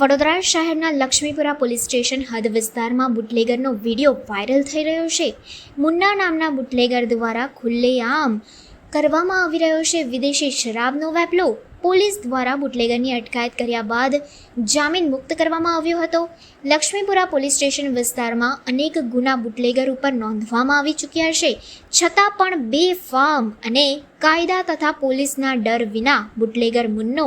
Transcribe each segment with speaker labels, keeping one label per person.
Speaker 1: વડોદરા શહેરના Laxmipura police station હદ વિસ્તારમાં બુટલેગરનો વીડિયો વાયરલ થઈ રહ્યો છે. મુન્ના નામના બુટલેગર દ્વારા ખુલ્લેઆમ કરવામાં આવી રહ્યો છે. વિદેશી શરાબનો વેપલો પોલીસ દ્વારા બુટલેગરની અટકાયત કર્યા બાદ જામીન મુક્ત કરવામાં આવ્યો હતો. લક્ષ્મીપુરા પોલીસ સ્ટેશન વિસ્તારમાં અનેક ગુના બુટલેગર ઉપર નોંધવામાં આવી ચૂક્યા છે. છતાં પણ બે ફાર્મ અને કાયદા તથા પોલીસના ડર વિના બુટલેગર મુન્નો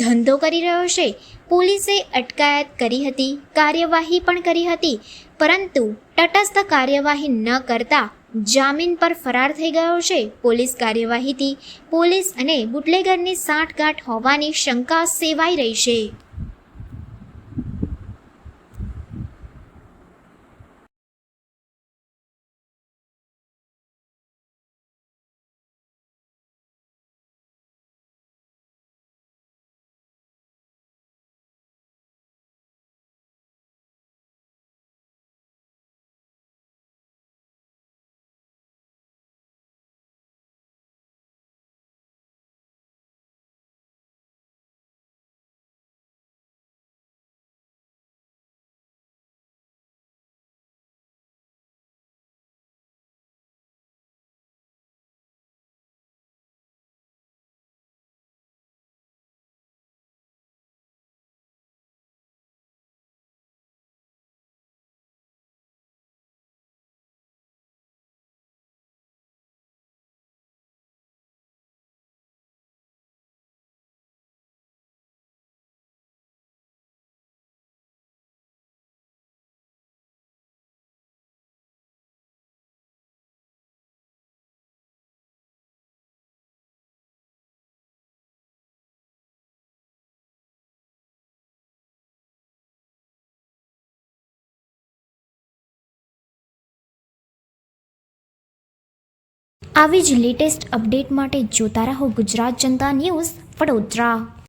Speaker 1: ધંધો કરી રહ્યો છે. પોલીસે અટકાયત કરી હતી, કાર્યવાહી પણ કરી હતી, પરંતુ તટસ્થ કાર્યવાહી ન કરતા જામીન પર ફરાર થઈ ગયો છે. પોલીસ કાર્યવાહીથી પોલીસ અને બુટલેગરની સાંઠગાંઠ હોવાની શંકા સેવાઈ રહી છે. આવી જ લેટેસ્ટ અપડેટ માટે જોતા રહો ગુજરાત જનતા ન્યૂઝ વડોદરા.